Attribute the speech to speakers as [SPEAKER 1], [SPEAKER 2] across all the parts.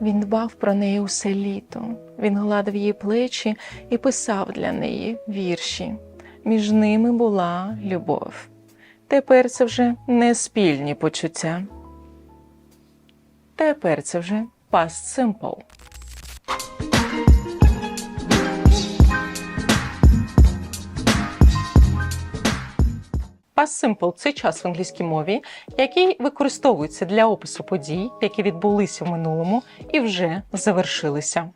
[SPEAKER 1] Він дбав про неї усе літо. Він гладив її плечі і писав для неї вірші. Між ними була любов. Тепер це вже не спільні почуття. Тепер це вже past simple. Past simple – це час в англійській мові, який використовується для опису подій, які відбулися в минулому і вже завершилися.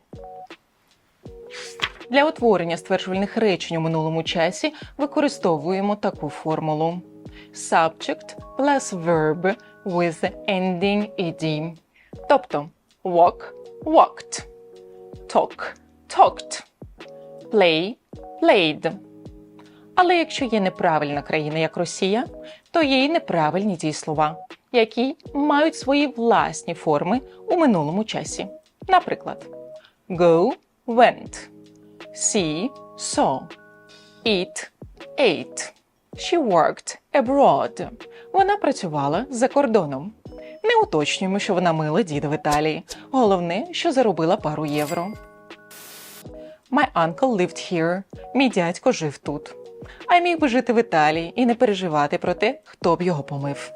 [SPEAKER 1] Для утворення стверджувальних речень у минулому часі використовуємо таку формулу: subject plus verb with ending ed. Тобто walk walked, talk talked, play played. Але якщо є неправильна країна, як Росія, то є й неправильні дієслова, які мають свої власні форми у минулому часі. Наприклад, go went, see saw, eat ate. She worked abroad. Вона працювала за кордоном. Не уточнюємо, що вона мила діда в Італії. Головне, що заробила пару євро. My uncle lived here. Мій дядько жив тут. А міг би жити в Італії і не переживати про те, хто б його помив.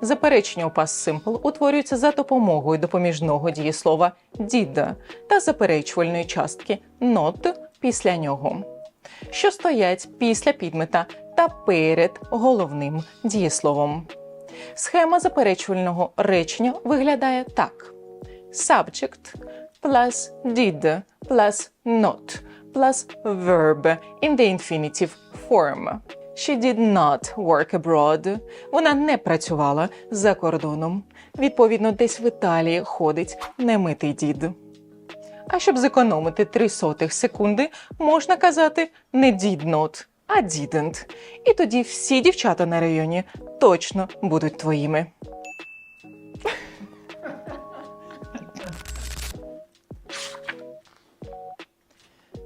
[SPEAKER 1] Заперечення у past simple утворюється за допомогою допоміжного дієслова did та заперечувальної частки not після нього, що стоять після підмета та перед головним дієсловом. Схема заперечувального речення виглядає так: subject plus did plus not plus verb in the infinitive form. She did not work abroad. Вона не працювала за кордоном. Відповідно, десь в Італії ходить немитий дід. А щоб зекономити три сотих секунди, можна казати не did not, а didn't. І тоді всі дівчата на районі точно будуть твоїми.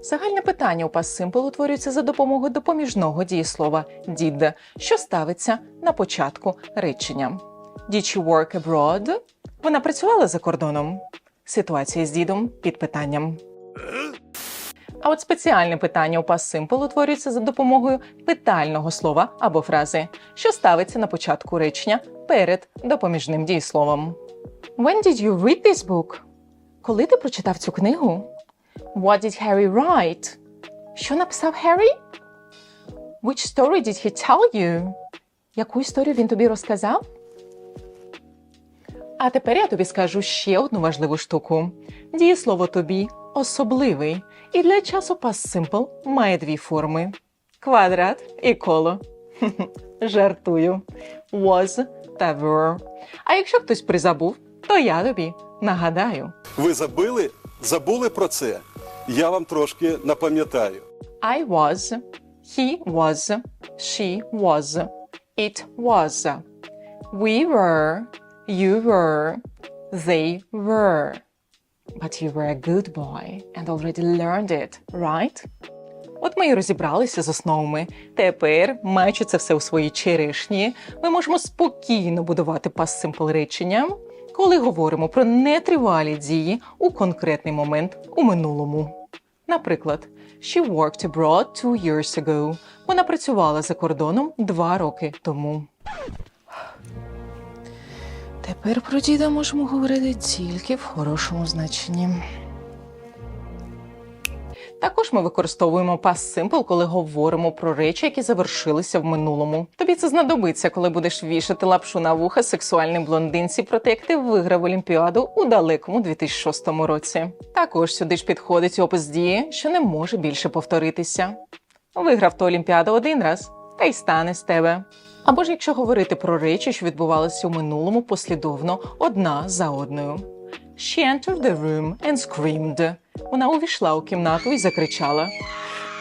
[SPEAKER 1] Загальне питання у past simple утворюється за допомогою допоміжного дієслова did, що ставиться на початку речення. Did she work abroad? Вона працювала за кордоном. Ситуація з дідом під питанням. А от спеціальне питання у past simple утворюється за допомогою питального слова або фрази, що ставиться на початку речення перед допоміжним дієсловом. When did you read this book? Коли ти прочитав цю книгу? What did Harry write? Що написав Harry? Which story did he tell you? Яку історію він тобі розказав? А тепер я тобі скажу ще одну важливу штуку. Дієслово тобі особливий, і для часу past simple має дві форми: квадрат і коло. Жартую. Was та were. А якщо хтось призабув, то я тобі нагадаю.
[SPEAKER 2] Ви забили? Забули про це? Я вам трошки напам'ятаю.
[SPEAKER 1] I was, he was, she was, it was. We were, you were, they were. But you were a good boy and already learned it, right? От ми і розібралися з основами. Тепер, маючи це все у своїй черешні, ми можемо спокійно будувати past simple речення, коли говоримо про нетривалі дії у конкретний момент у минулому. Наприклад, she worked abroad two years ago. Вона працювала за кордоном два роки тому. Тепер про діда можемо говорити тільки в хорошому значенні. Також ми використовуємо past simple, коли говоримо про речі, які завершилися в минулому. Тобі це знадобиться, коли будеш вішати лапшу на вуха сексуальним блондинці про те, як ти виграв Олімпіаду у далекому 2006 році. Також сюди ж підходить опис дії, що не може більше повторитися. Виграв ту Олімпіаду один раз, та й стане з тебе. Або ж якщо говорити про речі, що відбувалися у минулому послідовно одна за одною. She entered the room and screamed. Вона увійшла у кімнату і закричала.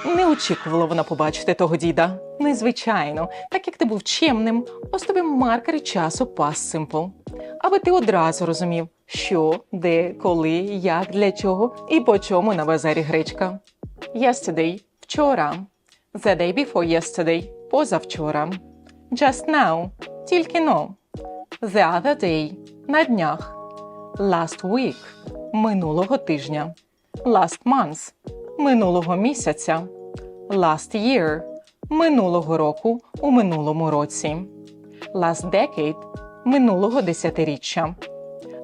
[SPEAKER 1] Не очікувала вона побачити того діда. Незвичайно, так як ти був чемним, ось тобі маркери часу past simple. Аби ти одразу розумів, що, де, коли, як, для чого і по чому на базарі гречка. Yesterday – вчора. The day before yesterday – позавчора. Just now – тільки но. The other day На днях. Last week минулого тижня. Last month минулого місяця. Last year минулого року у минулому році. Last decade минулого десятиріччя.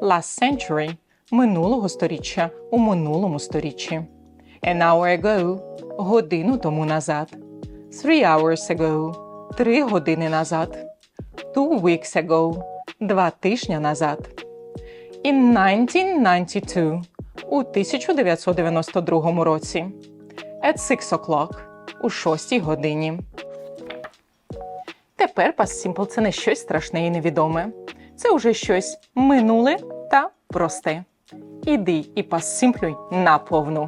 [SPEAKER 1] Last century минулого сторіччя у минулому сторіччі. An hour ago годину тому назад. Three hours ago три години назад. Two weeks ago два тижні назад. In 1992 у 1992 році. At six o'clock у 6 годині. Тепер past simple – це не щось страшне і невідоме. Це уже щось минуле та просте. Іди і пасимплюй наповну.